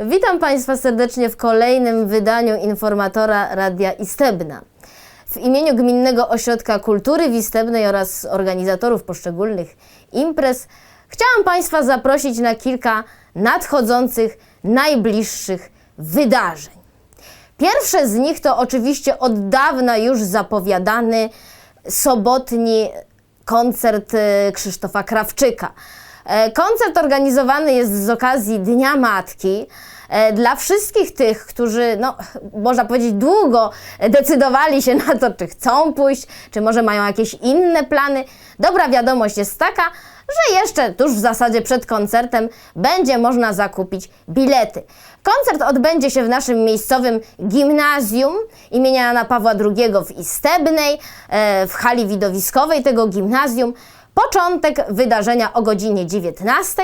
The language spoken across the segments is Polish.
Witam Państwa serdecznie w kolejnym wydaniu informatora Radia Istebna. W imieniu Gminnego Ośrodka Kultury w Istebnej oraz organizatorów poszczególnych imprez chciałam Państwa zaprosić na kilka nadchodzących, najbliższych wydarzeń. Pierwsze z nich to oczywiście od dawna już zapowiadany sobotni koncert e, Krzysztofa Krawczyka. E, Koncert organizowany jest z okazji Dnia Matki. E, Dla wszystkich tych, którzy, no, można powiedzieć, długo decydowali się na to, czy chcą pójść, czy może mają jakieś inne plany, dobra wiadomość jest taka, że jeszcze tuż w zasadzie przed koncertem będzie można zakupić bilety. Koncert odbędzie się w naszym miejscowym gimnazjum imienia Jana Pawła II w Istebnej, e, w hali widowiskowej tego gimnazjum. Początek wydarzenia o godzinie 19,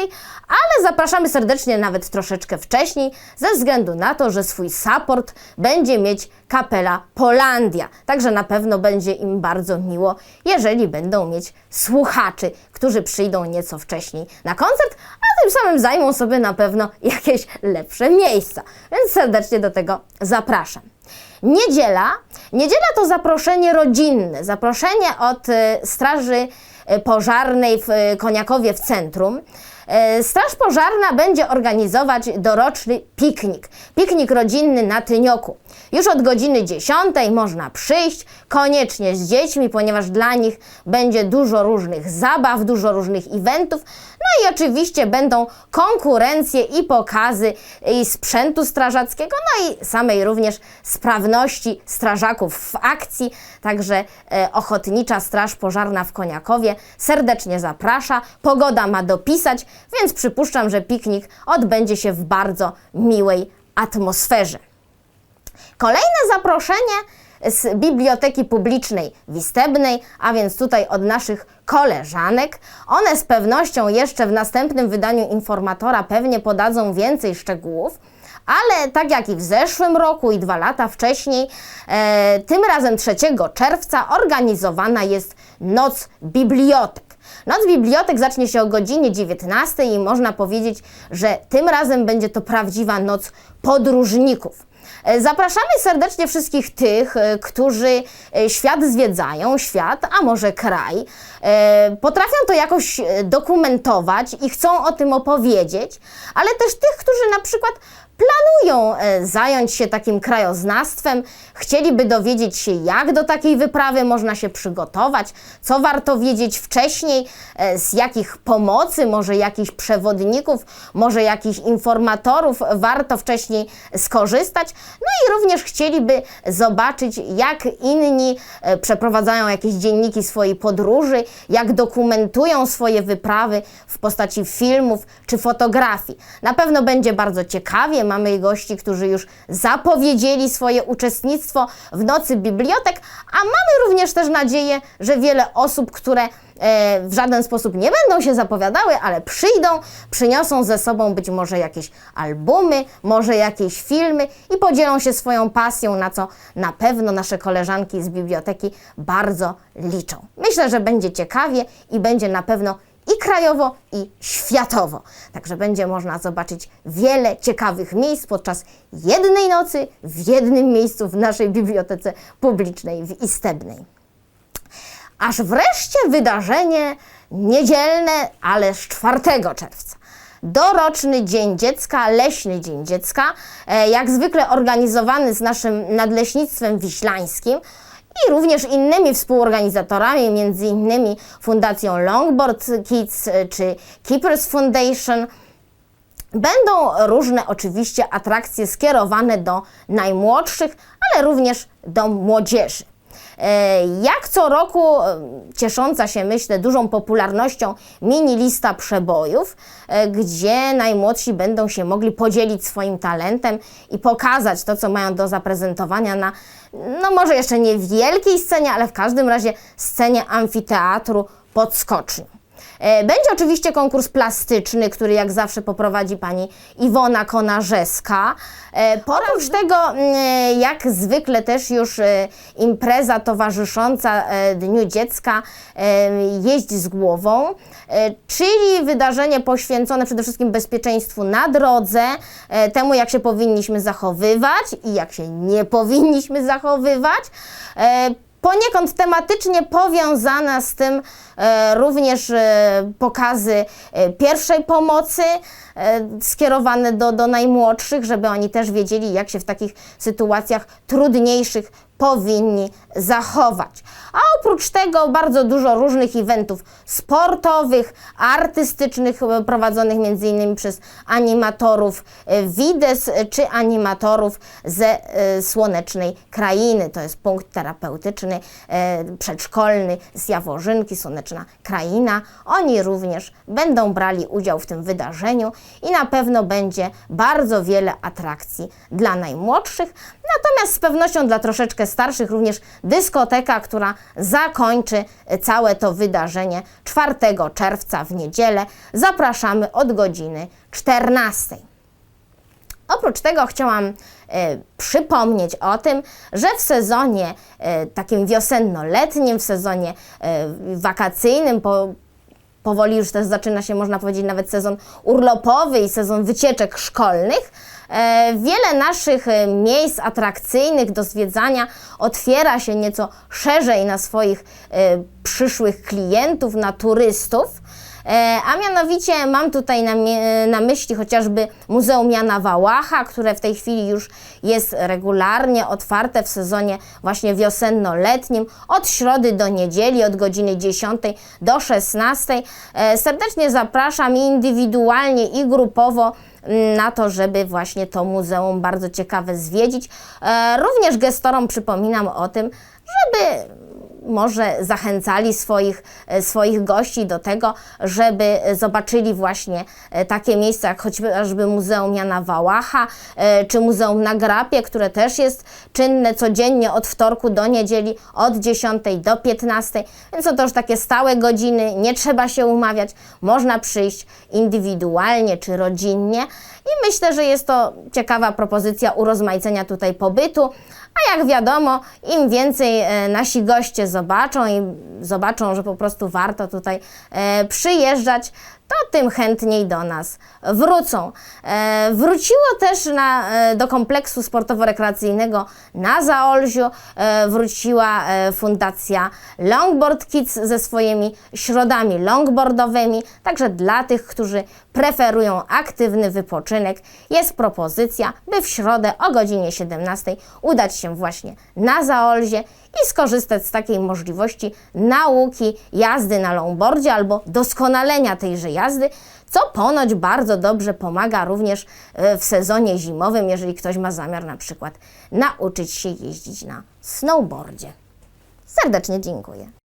ale zapraszamy serdecznie nawet troszeczkę wcześniej, ze względu na to, że swój support będzie mieć kapela Polandia. Także na pewno będzie im bardzo miło, jeżeli będą mieć słuchaczy, którzy przyjdą nieco wcześniej na koncert, a tym samym zajmą sobie na pewno jakieś lepsze miejsca. Więc serdecznie do tego zapraszam. Niedziela. Niedziela to zaproszenie rodzinne, zaproszenie od e, Straży Pożarnej w e, Koniakowie w centrum. E, Straż Pożarna będzie organizować doroczny piknik. Piknik rodzinny na Tynioku. Już od godziny 10 można przyjść, koniecznie z dziećmi, ponieważ dla nich będzie dużo różnych zabaw, dużo różnych eventów. No i oczywiście będą konkurencje i pokazy i sprzętu strażackiego, no i samej również sprawności strażaków w akcji. Także e, Ochotnicza Straż Pożarna w Koniakowie serdecznie zaprasza. Pogoda ma dopisać, więc przypuszczam, że piknik odbędzie się w bardzo miłej atmosferze. Kolejne zaproszenie z Biblioteki Publicznej w Istebnej, a więc tutaj od naszych koleżanek. One z pewnością jeszcze w następnym wydaniu informatora pewnie podadzą więcej szczegółów. Ale tak jak i w zeszłym roku i dwa lata wcześniej, e, tym razem 3 czerwca organizowana jest Noc Bibliotek. Noc bibliotek zacznie się o godzinie 19 i można powiedzieć, że tym razem będzie to prawdziwa noc podróżników. E, Zapraszamy serdecznie wszystkich tych, e, którzy e, świat zwiedzają, świat, a może kraj. Potrafią to jakoś dokumentować i chcą o tym opowiedzieć, ale też tych, którzy na przykład planują e, zająć się takim krajoznawstwem, chcieliby dowiedzieć się, jak do takiej wyprawy można się przygotować, co warto wiedzieć wcześniej, e, z jakich pomocy, może jakichś przewodników, może jakichś informatorów warto wcześniej skorzystać. No i również chcieliby zobaczyć, jak inni e, przeprowadzają jakieś dzienniki swojej podróży, jak dokumentują swoje wyprawy w postaci filmów czy fotografii. Na pewno będzie bardzo ciekawie. Mamy gości, którzy już zapowiedzieli swoje uczestnictwo w Nocy Bibliotek, a mamy również też nadzieję, że wiele osób, które e, w żaden sposób nie będą się zapowiadały, ale przyjdą, przyniosą ze sobą być może jakieś albumy, może jakieś filmy i podzielą się swoją pasją, na co na pewno nasze koleżanki z biblioteki bardzo liczą. Myślę, że będzie ciekawie i będzie na pewno i krajowo, i światowo. Także będzie można zobaczyć wiele ciekawych miejsc podczas jednej nocy w jednym miejscu w naszej bibliotece publicznej w Istebnej. Aż wreszcie wydarzenie niedzielne, ale z 4 czerwca. Doroczny Dzień Dziecka, Leśny Dzień Dziecka, e, jak zwykle organizowany z naszym Nadleśnictwem Wiślańskim i również innymi współorganizatorami, między innymi Fundacją Longboard Kids czy Keepers Foundation. Będą różne oczywiście atrakcje skierowane do najmłodszych, ale również do młodzieży. E, Jak co roku e, ciesząca się, myślę, dużą popularnością mini lista przebojów, e, gdzie najmłodsi będą się mogli podzielić swoim talentem i pokazać to, co mają do zaprezentowania na, no może jeszcze nie wielkiej scenie, ale w każdym razie scenie amfiteatru pod skoczni. E, Będzie oczywiście konkurs plastyczny, który jak zawsze poprowadzi pani Iwona Konarzeska. E, Oprócz tego, mm, jak zwykle też już e, impreza towarzysząca e, Dniu Dziecka e, jeść z głową, e, czyli wydarzenie poświęcone przede wszystkim bezpieczeństwu na drodze, e, temu jak się powinniśmy zachowywać i jak się nie powinniśmy zachowywać. Poniekąd tematycznie powiązana z tym e, również e, pokazy e, pierwszej pomocy e, skierowane do, do najmłodszych, żeby oni też wiedzieli, jak się w takich sytuacjach trudniejszych powinni zachować. A oprócz tego bardzo dużo różnych eventów sportowych, artystycznych, e, prowadzonych m.in. przez animatorów e, Wides e, czy animatorów ze Słonecznej Krainy. To jest punkt terapeutyczny, przedszkolny z Jaworzynki, Słoneczna Kraina. Oni również będą brali udział w tym wydarzeniu i na pewno będzie bardzo wiele atrakcji dla najmłodszych. Natomiast z pewnością dla troszeczkę starszych również dyskoteka, która zakończy całe to wydarzenie 4 czerwca w niedzielę. Zapraszamy od godziny 14. Oprócz tego chciałam e, przypomnieć o tym, że w sezonie e, takim wiosenno-letnim, w sezonie e, wakacyjnym, po, powoli już też zaczyna się, można powiedzieć, nawet sezon urlopowy i sezon wycieczek szkolnych. E, Wiele naszych e, miejsc atrakcyjnych do zwiedzania otwiera się nieco szerzej na swoich e, przyszłych klientów, na turystów. E, A mianowicie mam tutaj na, na myśli chociażby Muzeum Jana Wałacha, które w tej chwili już jest regularnie otwarte w sezonie właśnie wiosenno-letnim od środy do niedzieli od godziny 10 do 16. E, Serdecznie zapraszam indywidualnie i grupowo mm, na to, żeby właśnie to muzeum bardzo ciekawe zwiedzić. E, Również gestorom przypominam o tym, żeby może zachęcali swoich, e, swoich gości do tego, żeby zobaczyli właśnie e, takie miejsca jak chociażby Muzeum Jana Wałacha, e, czy Muzeum na Grapie, które też jest czynne codziennie od wtorku do niedzieli od 10 do 15, więc są to już takie stałe godziny, nie trzeba się umawiać, można przyjść indywidualnie czy rodzinnie i myślę, że jest to ciekawa propozycja urozmaicenia tutaj pobytu, a jak wiadomo, im więcej e, nasi goście zobaczą i zobaczą, że po prostu warto tutaj e, przyjeżdżać, to tym chętniej do nas wrócą. E, wróciło też na, e, do kompleksu sportowo-rekreacyjnego na Zaolziu, e, wróciła fundacja Longboard Kids ze swoimi środami longboardowymi, także dla tych, którzy preferują aktywny wypoczynek, jest propozycja, by w środę o godzinie 17 udać się właśnie na Zaolzie i skorzystać z takiej możliwości nauki jazdy na longboardzie albo doskonalenia tejże jazdy, co ponoć bardzo dobrze pomaga również e, w sezonie zimowym, jeżeli ktoś ma zamiar na przykład nauczyć się jeździć na snowboardzie. Serdecznie dziękuję.